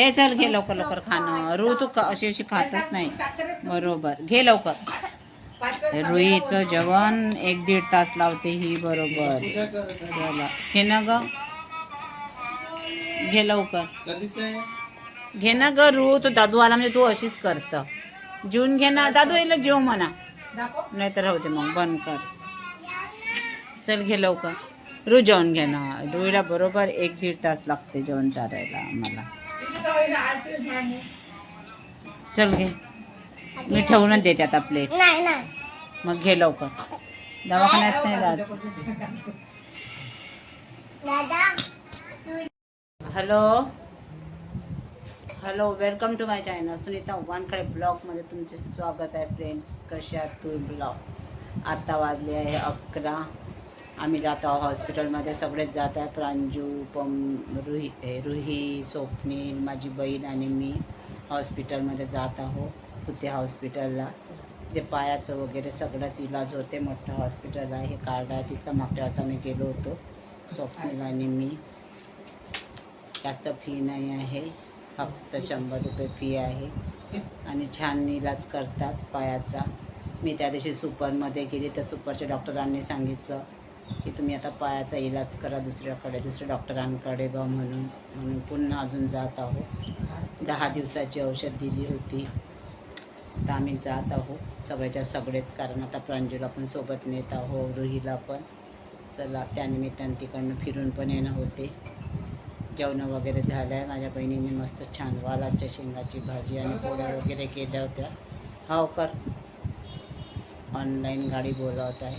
हे चल घे लवकर लवकर खाणं. रू तू का- अशी अशी खातच नाही. बरोबर. घे लवकर. रुईचं जेवण एक दीड तास लावते ही बरोबर. चला. घे ना ग. घे लवकर. घे ना ग रू तो दादू आला म्हणजे तू अशीच करत. जेवून घे ना. दादू यायला जेव म्हणा. नाही तर राहू दे मग. बंद कर. चल घे लवकर. रू जेवण घे ना. रुईला बरोबर एक दीड तास लागते जेवण चारायला आम्हाला. चल घे. मी ठेवूनच देते आता प्लेट नाही नाही. मग घे लवकर. दवाखान्यात नाही दादा hello. Hello welcome to my channel. Sunita Wankhede ब्लॉगमध्ये तुमचे स्वागत आहे फ्रेंड्स. कसे आहात? तुम्ही ब्लॉग आता वाजले आहे अकरा. आम्ही जात आहोत हॉस्पिटलमध्ये सगळेच जात आहे प्रांजू पम रुही हे, रुही स्वप्नील माझी बहीण आणि मी हॉस्पिटलमध्ये जात आहोत कुते हॉस्पिटलला ते पायाचं वगैरे सगळंच इलाज होते. मोठं हॉस्पिटल आहे. हे कार्ड आहे. तिथं मागच्या वेळेस आम्ही गेलो होतो. स्वप्नील आणि मी. जास्त फी नाही आहे. फक्त शंभर रुपये फी आहे. आणि छान इलाज करतात पायाचा. मी त्या दिवशी सुपरमध्ये गेली. तर सुपरच्या डॉक्टरांनी सांगितलं की तुम्ही आता पायाचा इलाज करा दुसऱ्याकडे दुसऱ्या डॉक्टरांकडे बा म्हणून म्हणून पुन्हा अजून जात आहोत. दहा दिवसाची औषध दिली होती. आता आम्ही जात आहोत. सगळ्याच्या सगळेच कारण आता प्रांजूला पण सोबत नेत आहोत रुहीला पण. चला त्यानिमित्तानं तिकडनं फिरून पण येणं होते. जेवणं वगैरे झालं आहे माझ्या बहिणीने मस्त छान वालाच्या शेंगाची भाजी आणि पोळ्या वगैरे केल्या होत्या. हो कर. ऑनलाईन गाडी बोलावत आहे.